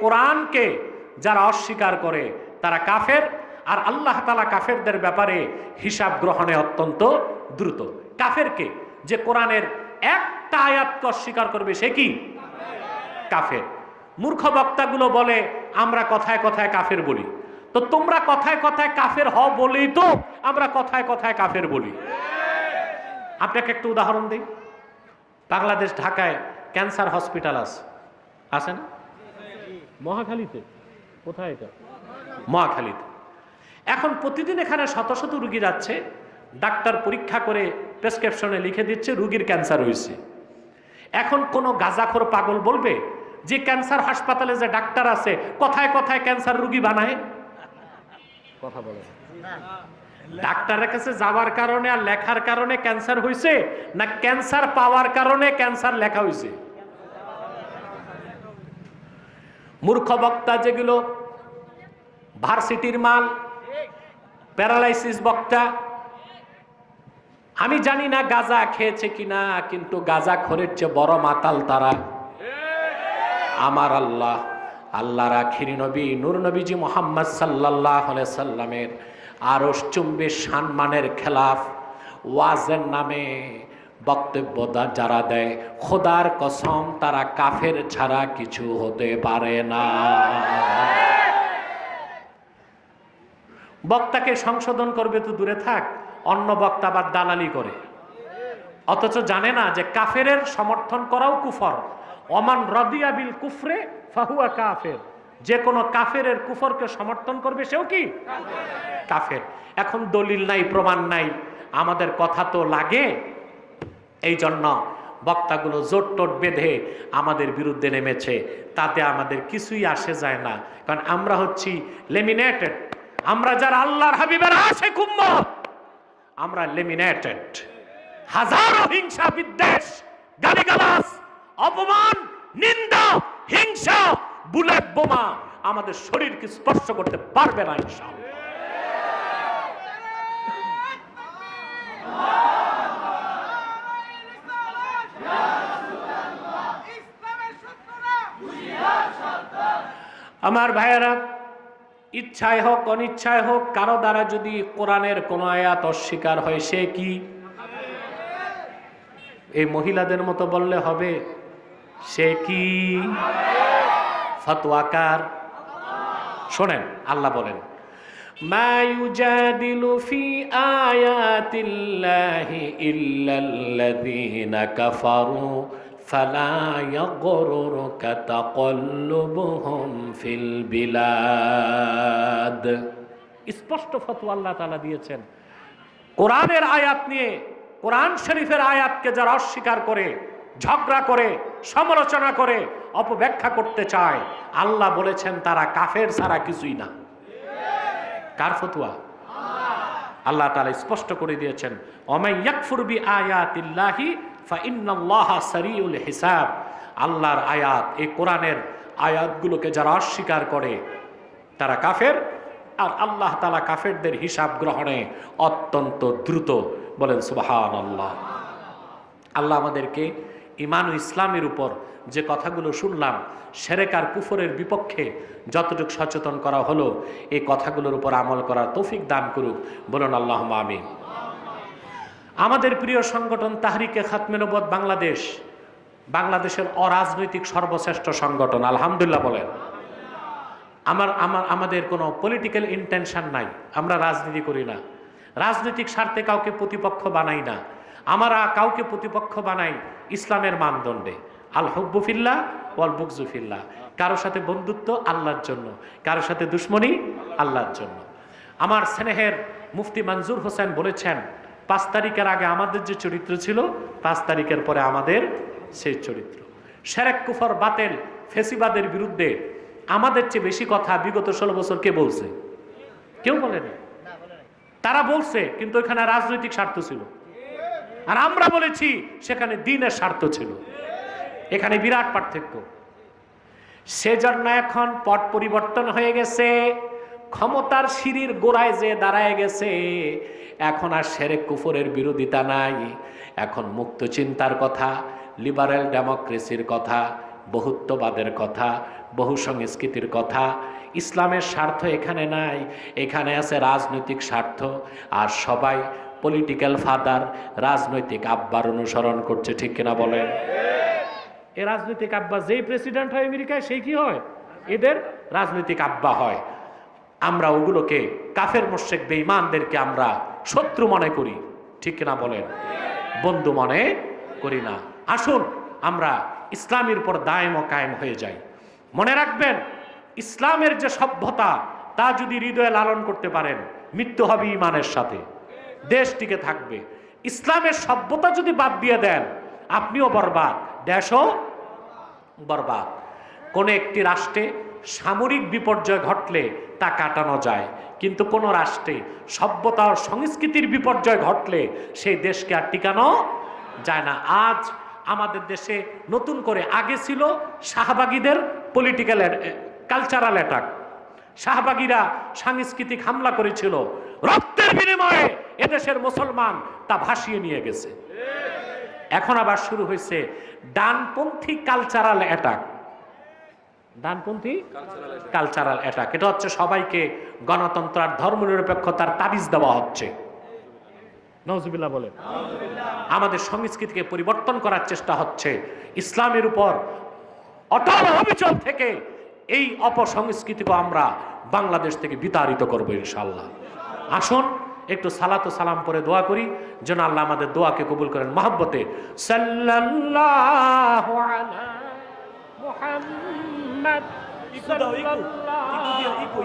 কোরআনকে যারা অস্বীকার করে, তারা কাফের। আর আল্লাহ তালা কাফেরদের ব্যাপারে হিসাব গ্রহণে অত্যন্ত দ্রুত। কাফেরকে যে কোরআনের একটা আয়াতকে অস্বীকার করবে, সে কি? কাফের। মূর্খ বক্তাগুলো বলে, আমরা কথায় কথায় কাফের বলি। তো তোমরা কথায় কথায় কাফের হ বলেই তো আমরা কথায় কথায় কাফের বলি। আপনাকে একটু উদাহরণ দিই। বাংলাদেশ ঢাকায় ক্যান্সার হসপিটাল আছে আছে না? মহাখালীতে। কোথায় এটা? মহাখালীতে। এখন প্রতিদিন এখানে শত শত রুগী যাচ্ছে ডাক্তার পরীক্ষা করে প্রেসক্রিপশনে লিখে দিচ্ছে রুগীর ক্যান্সার হয়েছে। এখন কোনো গাজাখোর পাগল বলবে যে ক্যান্সার হাসপাতালে যে ডাক্তার আছে কথায় কথায় ক্যান্সার রুগী বানায়? কথা বলে। ডাক্তারের কাছে যাওয়ার কারণে আর লেখার কারণে ক্যান্সার হয়েছে না ক্যান্সার পাওয়ার কারণে ক্যান্সার লেখা হয়েছে? মূর্খ বক্তা যেগুলো, ভার্সিটির মাল, প্যারালাইসিস বক্তা, আমি জানি না গাজা খেয়েছে কিনা, কিন্তু গাজা খোরের চেয়ে বড় মাতাল তারা। আমার আল্লাহ আল্লাহ রাখির নবী, নূর নবীজি মোহাম্মদ সাল্লাহ সাল্লামের আরস চুম্বে সম্মানের খেলাফ, ওয়াজের নামে বক্তব্য যারা দেয়, খোদার কসম, তারা কাফের ছাড়া কিছু হতে পারে না। বক্তাকে সংশোধন করবে তো দূরে থাক, অন্য বক্তা বা দালালি করে। অথচ জানে না যে কাফেরের সমর্থন করাও কুফর। অমান রদিয়া বিল কুফরে ফাহুয়া কাফের। যে কোনো কাফেরের কুফরকে সমর্থন করবে সেও কি? কাফের। এখন দলিল নাই, প্রমাণ নাই। আমাদের কথা তো লাগে। এই জন্য বক্তাগুলো জোট টোট বেঁধে আমাদের বিরুদ্ধে নেমেছে। তাতে আমাদের কিছুই আসে যায় না। কারণ আমরা হচ্ছি লেমিনেটেড আমরা যারা আল্লাহর হাবিবের আসে কুম্মত আমরা লেমিনেটেড হাজারো হিংসা, বিদ্বেষ, গালিগালাজ, অপমান, নিন্দা, হিংসা, বুলেট বোমা আমাদের শরীরকে স্পর্শ করতে পারবে না ইনশাআল্লাহ। আমার ভাইয়েরা, ইচ্ছায় হোক, অনিচ্ছায় হোক, কারও দ্বারা যদি কোরআনের কোন আয়াত অস্বীকার হয়, সে কি? এই মহিলাদের মতো বললে হবে, সে কি? ফতোয়াকার শোনেন, আল্লাহ বলেন, মা ফি আয়াতিল্লাহি ইল্লাল্লাযীনা কাফারু ফালা ইয়াগরুরকা তাকাল্লুবুহুম ফিল বিলাদ। স্পষ্ট ফতোয়া আল্লাহ তাআলা দিয়েছেন। কোরআনের আয়াত নিয়ে, কোরআন শরীফের আয়াতকে যারা অস্বীকার করে, ঝগড়া করে, সমালোচনা করে, অপব্যাখ্যা করতে চায়, আল্লাহ বলেছেন তারা কাফের ছাড়া কিছুই না। কার ফতুয়া? আল্লাহ তাআলা স্পষ্ট করে দিয়েছেন অমাই ইয়াকফুর বি আয়াতিল্লাহি ফা ইন্নাল্লাহা সারিউল হিসাব। আল্লাহর আয়াত, এই কোরআনের আয়াতগুলোকে যারা অস্বীকার করে, তারা কাফের, আর আল্লাহ তালা কাফেরদের হিসাব গ্রহণে অত্যন্ত দ্রুত বলেন সুবাহান আল্লাহ আল্লাহ আমাদেরকে ইমান ইসলামের উপর যে কথাগুলো শুনলাম সেরেকার কুফরের বিপক্ষে যতটুকু সচেতন করা হলো, এই কথাগুলোর উপর আমল করার তৌফিক দান করুক। বলুন আল্লাহ আমিন। আমাদের প্রিয় সংগঠন তাহরিকে খাতমে নবদ বাংলাদেশ, বাংলাদেশের অরাজনৈতিক সর্বশ্রেষ্ঠ সংগঠন, আলহামদুলিল্লাহ বলেন। আমার আমার, আমাদের কোনো পলিটিক্যাল ইন্টেনশন নাই, আমরা রাজনীতি করি না। রাজনৈতিক স্বার্থে কাউকে প্রতিপক্ষ বানাই না। আমরা কাউকে প্রতিপক্ষ বানাই ইসলামের মানদণ্ডে। আল হব্বুফিল্লা ওয়াল বুকজুফিল্লা কারোর সাথে বন্ধুত্ব আল্লাহর জন্য কারোর সাথে দুশ্মনী আল্লাহর জন্য। আমার স্নেহের মুফতি মঞ্জুর হোসেন বলেছেন পাঁচ তারিখের আগে আমাদের যে চরিত্র ছিল, পাঁচ তারিখের পরে আমাদের সেই চরিত্র। সেরেক কুফর বাতেল ফেসিবাদের বিরুদ্ধে আমাদের চেয়ে বেশি কথা বিগত ষোলো বছর কে বলছে? কেউ বলেনি তারা বলছে, কিন্তু এখানে রাজনৈতিক স্বার্থ ছিল। আর আমরা বলেছি, সেখানে দিনের স্বার্থ ছিল। এখানে বিরাট পার্থক্য। সেজন্য এখন পট পরিবর্তন হয়ে গেছে। ক্ষমতার সিঁড়ির গোড়ায় যে দাঁড়ায় গেছে, এখন আর সেরেক কুফরের বিরোধিতা নাই। এখন মুক্ত চিন্তার কথা লিবারেল ডেমোক্রেসির কথা, বহুত্ববাদের কথা, বহু সংস্কৃতির কথা, ইসলামের স্বার্থ এখানে নাই। এখানে আছে রাজনৈতিক স্বার্থ, আর সবাই পলিটিক্যাল ফাদার রাজনৈতিক আব্বার অনুসরণ করছে, ঠিক কিনা বলেন? এ রাজনৈতিক আব্বা যেই প্রেসিডেন্ট হয় আমেরিকায়, সেই কি হয়? এদের রাজনৈতিক আব্বা হয়। আমরা ওগুলোকে কাফের মোশেক বেঈমানদেরকে আমরা শত্রু মনে করি। ঠিক না বলেন? বন্ধু মনে করি না। আসুন, আমরা ইসলামের উপর দায়ম ও কায়েম হয়ে যাই। মনে রাখবেন, ইসলামের যে সভ্যতা, তা যদি হৃদয়ে লালন করতে পারেন, মৃত্যু হবে ইমানের সাথে। দেশ টিকে থাকবে। ইসলামের সভ্যতা যদি বাদ দিয়ে দেন, আপনিও বরবাদ, দেশও বরবাদ। কোনো একটি রাষ্ট্রে সামরিক বিপর্যয় ঘটলে তা কাটানো যায়। কিন্তু কোনো রাষ্ট্রে সভ্যতা ও সংস্কৃতির বিপর্যয় ঘটলে সেই দেশকে আর টিকানো যায় না। আজ আমাদের দেশে নতুন করে আগে ছিল শাহবাগীদের পলিটিক্যাল কালচারাল অ্যাটাক শাহবাগীরা সাংস্কৃতিক হামলা করেছিল। রক্তের বিনিময়ে এদেশের মুসলমান তা ভাসিয়ে নিয়ে গেছে। এখন আবার শুরু হয়েছে ডানপন্থী কালচারাল অ্যাটাক ডানপন্থী? কালচারাল অ্যাটাক এটা হচ্ছে সবাইকে গণতন্ত্র আর ধর্মনিরপেক্ষতার তাবিজ দেওয়া হচ্ছে। নজবিল্লা বলে আমাদের সংস্কৃতিকে পরিবর্তন করার চেষ্টা হচ্ছে। ইসলামের উপর অটল অবিচল থেকে এই অপসংস্কৃতিকে আমরা বাংলাদেশ থেকে বিতাড়িত করব ইনশাল্লাহ আসুন, একটু সালাত সালাম পরে দোয়া করি। যেন আল্লাহ আমাদের দোয়াকে কবুল করেন। মহাব্বতে সাল্লাল্লাহু আলা Muhammad. Muhammad sudah iku iku dia iku.